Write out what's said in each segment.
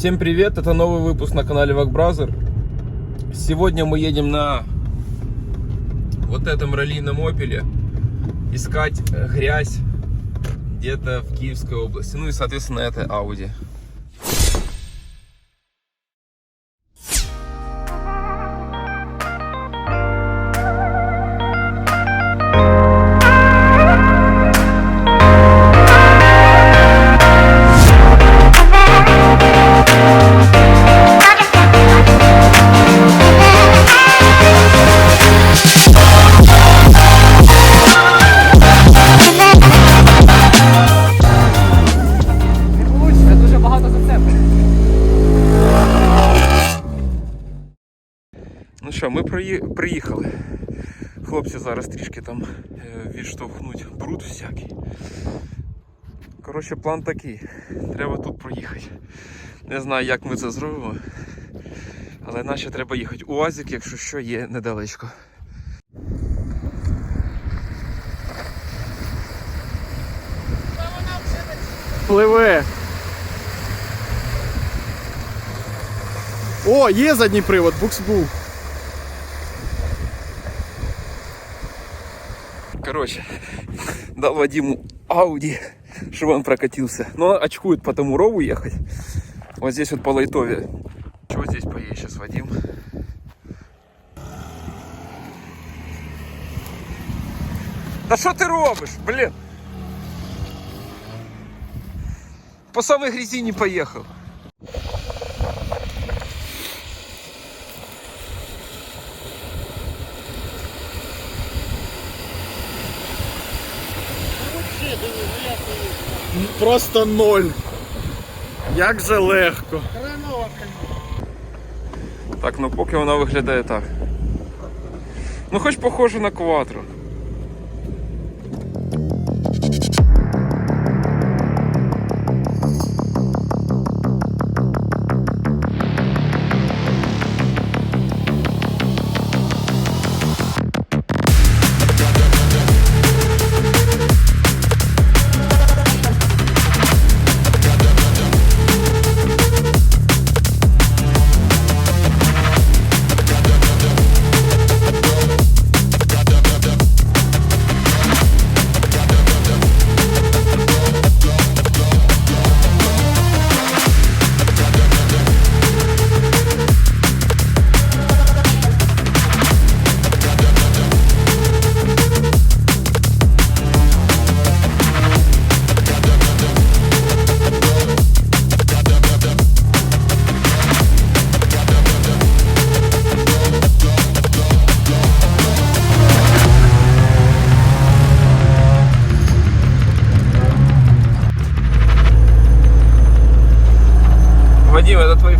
Всем привет, это новый выпуск на канале Вакбразер. Сегодня мы едем на вот этом раллийном опеле искать грязь где-то в Киевской области. Ну и, соответственно, это Audi. Ми приїхали. Хлопці зараз трішки там е, відштовхнуть бруд всякий. Коротше, план такий. Треба тут проїхати. Не знаю, як ми це зробимо. Але наче треба їхати. УАЗик, якщо що, є недалечко. Пливе. О, є задній привод, букс був. Короче, дал Вадиму Ауди, чтобы он прокатился. Но он очкует по тому рову ехать. Вот здесь вот по лайтове. Чего здесь поедет сейчас, Вадим? Да что ты робишь, блин? По самой грязи не поехал. Просто ноль. Як же легко. Так, ну поки вона виглядає так. Ну хоч похоже на кватро.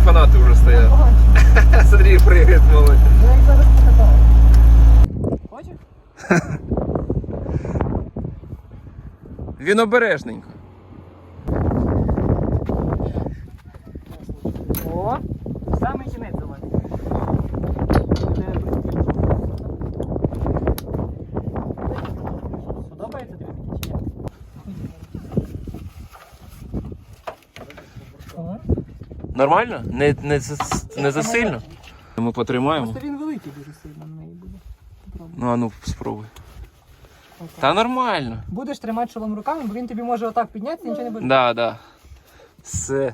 Вадим, это твои фанаты уже стоят. Смотри, прыгает молодь. Я їх зараз покатаю. Хочеш? Він обережненько. Нормально? Не, не, не засильно? Ми потримаємо. Просто він великий дуже сильно на неї буде. Попробуй. Ну а ну спробуй. Отак. Та нормально. Будеш тримати шолом руками, бо він тобі може отак піднятися, нічого не буде. Да, да. Все.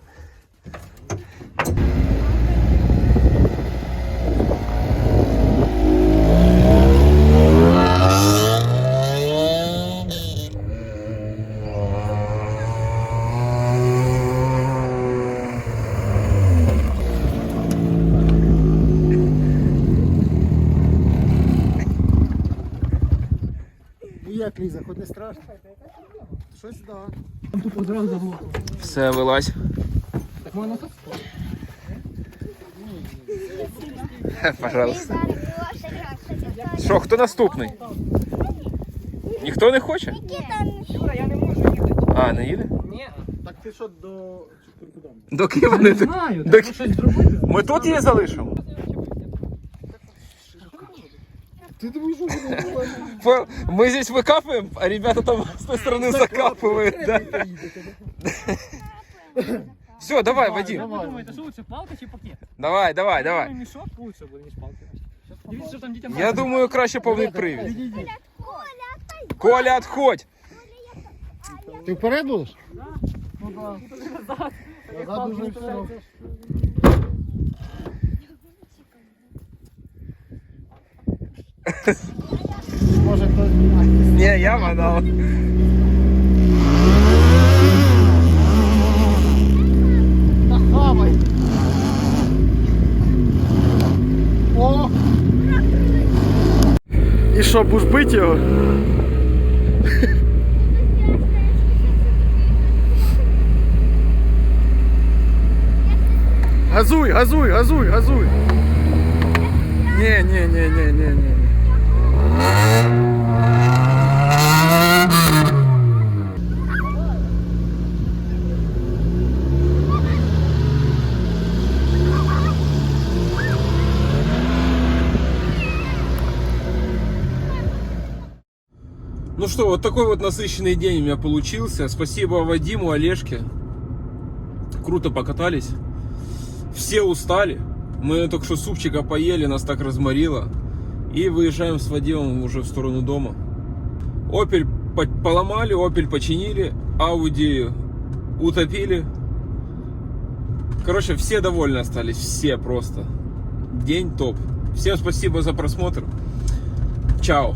Ліза, хоч не страшно. Щось да. Тут одразу заглохло. Все, вилазь. Так можна тут? Пожалуйста. Що, хто наступний? Ніхто не хоче? Юра, я не можу їхати. А, не їде? Ні. Так ти що до. До Києва не Не знаю, До щось зробити. Ми тут її залишимо. Ти думаєш, що буде нормально? По- Мы здесь выкапываем, а ребята там с той стороны закапывают. Да. Все, давай, Давай, Вадим. давай. Ви думаєте, що лучше, палка чи пакет? Давай, давай, Я давай. думаю, мішок лучше буде, ніж палки. Дивіться, що там дітям Я робити. думаю, краще повний привід. Відійди. Коля, отходь! Ти вперед будеш? Ну да. Назад. Як Назад палки уже вставляються. Може хтось. Не, я манал. Та хавай. О! І що, будеш бити його? Газуй, газуй, газуй, газуй. Не, не, не, не, не, не. Ну что, вот такой вот насыщенный день у меня получился. Спасибо Вадиму, Олежке. Круто покатались. Все устали. Мы только что супчика поели, нас так разморило. И выезжаем с Вадимом уже в сторону дома. Опель по- поломали, Опель починили, Ауди утопили. Короче, все довольны остались, все просто. День топ. Всем спасибо за просмотр. Чао.